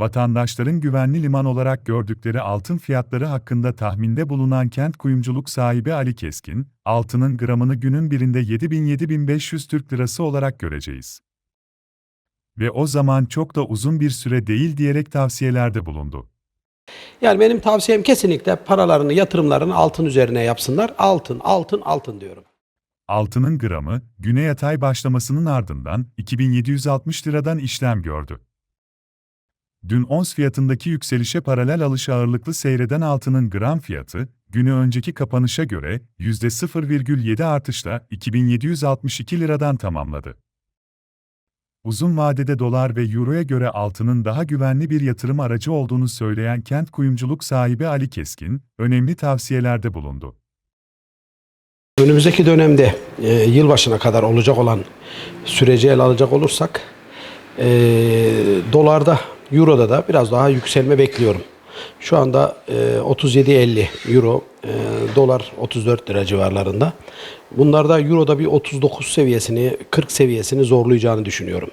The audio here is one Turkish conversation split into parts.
Vatandaşların güvenli liman olarak gördükleri altın fiyatları hakkında tahminde bulunan kent kuyumculuk sahibi Ali Keskin, altının gramını günün birinde 7000-7500 Türk Lirası olarak göreceğiz. Ve o zaman çok da uzun bir süre değil diyerek tavsiyelerde bulundu. Yani benim tavsiyem kesinlikle paralarını, yatırımlarını altın üzerine yapsınlar. Altın, altın, altın diyorum. Altının gramı, güne yatay başlamasının ardından 2760 liradan işlem gördü. Dün ons fiyatındaki yükselişe paralel alış ağırlıklı seyreden altının gram fiyatı, günü önceki kapanışa göre %0,7 artışla 2762 liradan tamamladı. Uzun vadede dolar ve euroya göre altının daha güvenli bir yatırım aracı olduğunu söyleyen kent kuyumculuk sahibi Ali Keskin, önemli tavsiyelerde bulundu. Önümüzdeki dönemde e, yılbaşına kadar olacak olan süreci ele alacak olursak e, dolarda, euroda da biraz daha yükselme bekliyorum. Şu anda e, 37.50 euro, e, dolar 34 lira civarlarında. Bunlarda euroda bir 39 seviyesini, 40 seviyesini zorlayacağını düşünüyorum.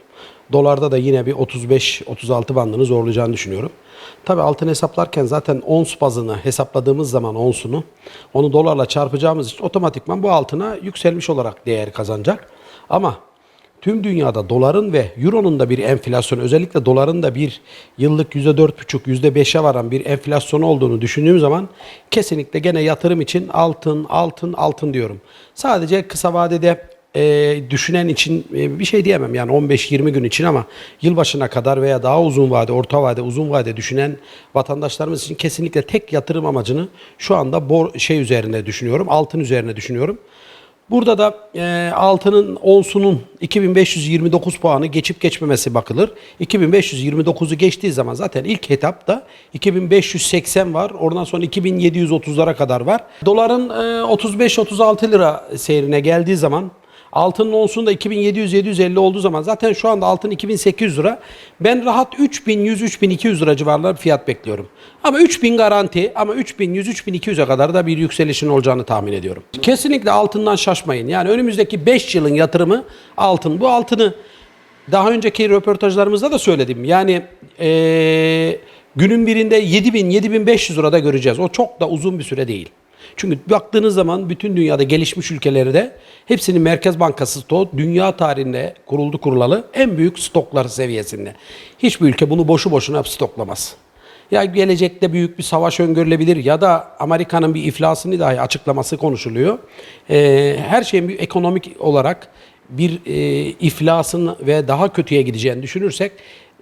Dolarda da yine bir 35-36 bandını zorlayacağını düşünüyorum. Tabi altın hesaplarken zaten ons bazını hesapladığımız zaman onsunu onu dolarla çarpacağımız için otomatikman bu altına yükselmiş olarak değer kazanacak. Ama tüm dünyada doların ve euronun da bir enflasyon özellikle doların da bir yıllık %4,5 %5'e varan bir enflasyon olduğunu düşündüğüm zaman kesinlikle gene yatırım için altın altın altın diyorum. Sadece kısa vadede e, düşünen için e, bir şey diyemem yani 15-20 gün için ama yılbaşına kadar veya daha uzun vade, orta vade, uzun vade düşünen vatandaşlarımız için kesinlikle tek yatırım amacını şu anda bor, şey üzerine düşünüyorum, altın üzerine düşünüyorum. Burada da e, altının onsunun 2529 puanı geçip geçmemesi bakılır. 2529'u geçtiği zaman zaten ilk etapta 2580 var. Oradan sonra 2730'lara kadar var. Doların e, 35-36 lira seyrine geldiği zaman Altının onsunda 2700-750 olduğu zaman zaten şu anda altın 2800 lira. Ben rahat 3100-3200 lira civarında bir fiyat bekliyorum. Ama 3000 garanti ama 3100-3200'e kadar da bir yükselişin olacağını tahmin ediyorum. Kesinlikle altından şaşmayın. Yani önümüzdeki 5 yılın yatırımı altın. Bu altını daha önceki röportajlarımızda da söyledim. Yani eee, günün birinde 7000-7500 lirada göreceğiz. O çok da uzun bir süre değil. Çünkü baktığınız zaman bütün dünyada gelişmiş ülkelerde hepsinin Merkez Bankası stoğu dünya tarihinde kuruldu kurulalı en büyük stokları seviyesinde. Hiçbir ülke bunu boşu boşuna stoklamaz. Ya gelecekte büyük bir savaş öngörülebilir ya da Amerika'nın bir iflasını dahi açıklaması konuşuluyor. Ee, her şeyin bir ekonomik olarak bir e, iflasın ve daha kötüye gideceğini düşünürsek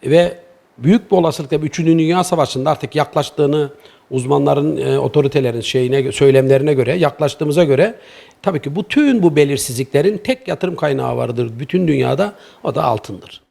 ve büyük bir olasılıkla bir 3. Dünya Savaşı'nda artık yaklaştığını uzmanların, e, otoritelerin şeyine söylemlerine göre, yaklaştığımıza göre tabii ki bütün bu belirsizliklerin tek yatırım kaynağı vardır bütün dünyada o da altındır.